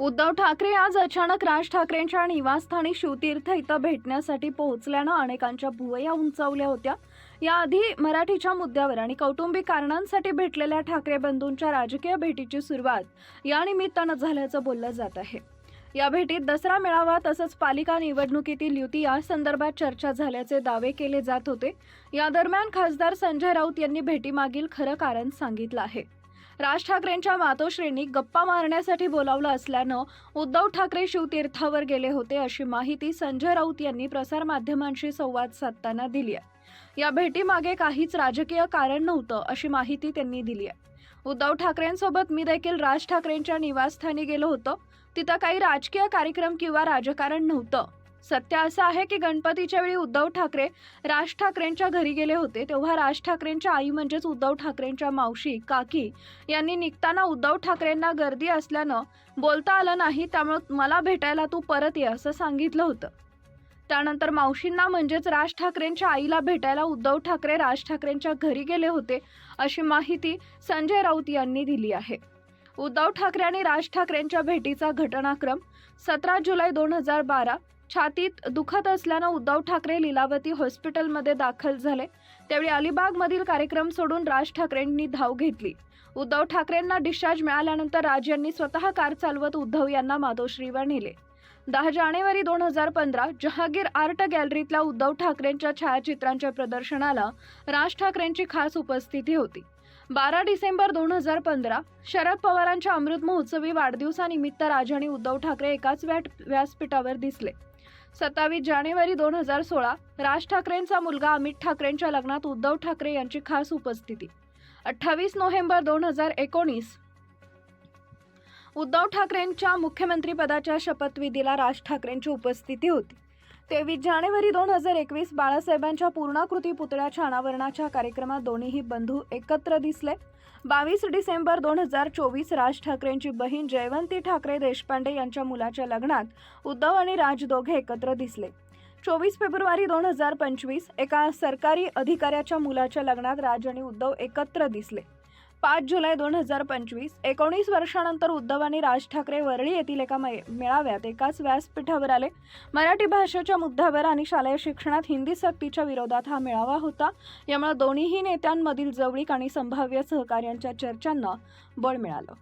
उद्धव ठाकरे आज अचानक राज ठाकरेंच्या निवासस्थानी शिवतीर्थ इथं भेटण्यासाठी पोहोचल्यानं अनेकांच्या भुवया उंचावल्या होत्या. याआधी मराठीच्या मुद्द्यावर आणि कौटुंबिक कारणांसाठी भेटलेल्या ठाकरे बंधूंच्या राजकीय भेटीची सुरुवात या निमित्तानं झाल्याचं बोललं जात आहे. या भेटीत दसरा मेळावा तसंच पालिका निवडणुकीतील युती या संदर्भात चर्चा झाल्याचे दावे केले जात होते. या दरम्यान खासदार संजय राऊत यांनी भेटीमागील खरं कारण सांगितलं आहे. राज ठाकरेंच्या मातोश्रींनी गप्पा मारण्यासाठी बोलावलं असल्यानं उद्धव ठाकरे शिवतीर्थावर गेले होते अशी माहिती संजय राऊत यांनी प्रसारमाध्यमांशी संवाद साधताना दिली आहे. या भेटीमागे काहीच राजकीय कारण नव्हतं अशी माहिती त्यांनी दिली आहे. उद्धव ठाकरेंसोबत मी देखील राज ठाकरेंच्या निवासस्थानी गेलो होतो. तिथं काही राजकीय कार्यक्रम किंवा राजकारण नव्हतं. सत्य असं आहे की गणपतीच्या वेळी उद्धव ठाकरे राज ठाकरेंच्या घरी गेले होते तेव्हा राज ठाकरेंच्या आई म्हणजेच उद्धव ठाकरेंच्या मावशी काकी यांनी निघताना उद्धव ठाकरेंना गर्दी असल्यानं बोलता आलं नाही त्यामुळे मला भेटायला तू परत ये असं सांगितलं होतं. त्यानंतर मावशींना म्हणजेच राज ठाकरेंच्या आईला भेटायला उद्धव ठाकरे राज ठाकरेंच्या घरी गेले होते अशी माहिती संजय राऊत यांनी दिली आहे. उद्धव ठाकरे आणि राज ठाकरेंच्या भेटीचा घटनाक्रम सतरा जुलै दोन हजार बारा छातीत दुखत असल्यानं उद्धव ठाकरे लीलावती हॉस्पिटलमध्ये दाखल झाले. त्यावेळी अलिबागमधील कार्यक्रम सोडून राज ठाकरेंनी धाव घेतली. उद्धव ठाकरेंना डिस्चार्ज मिळाल्यानंतर राज यांनी स्वतः कार चालवत उद्धव यांना माधोश्रीवर नेले. दहा जानेवारी दोन हजार पंधरा जहागीर आर्ट गॅलरीतल्या उद्धव ठाकरेंच्या छायाचित्रांच्या प्रदर्शनाला राज ठाकरेंची खास उपस्थिती होती. बारा डिसेंबर दोन हजार पंधरा शरद पवारांच्या अमृत महोत्सवी वाढदिवसानिमित्त राज आणि उद्धव ठाकरे एकाच व्याट व्यासपीठावर दिसले. सत्तावीस जानेवारी दोन हजार सोळा राज ठाकरेंचा मुलगा अमित ठाकरेंच्या लग्नात उद्धव ठाकरे यांची खास उपस्थिती. अठ्ठावीस नोव्हेंबर दोन हजार एकोणीस. उद्धव ठाकरेंच्या मुख्यमंत्रीपदाच्या शपथविधीला राज ठाकरेंची उपस्थिती होती. तेवीस जानेवारी दोन हजार एकवीस बाळासाहेबांच्या पूर्णाकृती पुतळ्याच्या अनावरणाच्या कार्यक्रमात दोन्हीही बंधू एकत्र दिसले. बावीस डिसेंबर दोन हजार चोवीस राज ठाकरेंची बहीण जयवंती ठाकरे देशपांडे यांच्या मुलाच्या लग्नात उद्धव आणि राज दोघे एकत्र दिसले. चोवीस फेब्रुवारी दोन हजार पंचवीस एका सरकारी अधिकाऱ्याच्या मुलाच्या लग्नात राज आणि उद्धव एकत्र दिसले. पाच जुलै दोन हजार पंचवीस एकोणीस वर्षानंतर उद्धव आणि राज ठाकरे वरळी येथील एका मेळाव्यात एकाच व्यासपीठावर आले. मराठी भाषेच्या मुद्द्यावर आणि शालेय शिक्षणात हिंदी सक्तीच्या विरोधात हा मेळावा होता. यामुळे दोन्हीही नेत्यांमधील जवळीक आणि संभाव्य सहकार्यांच्या चर्चांना बळ मिळालं.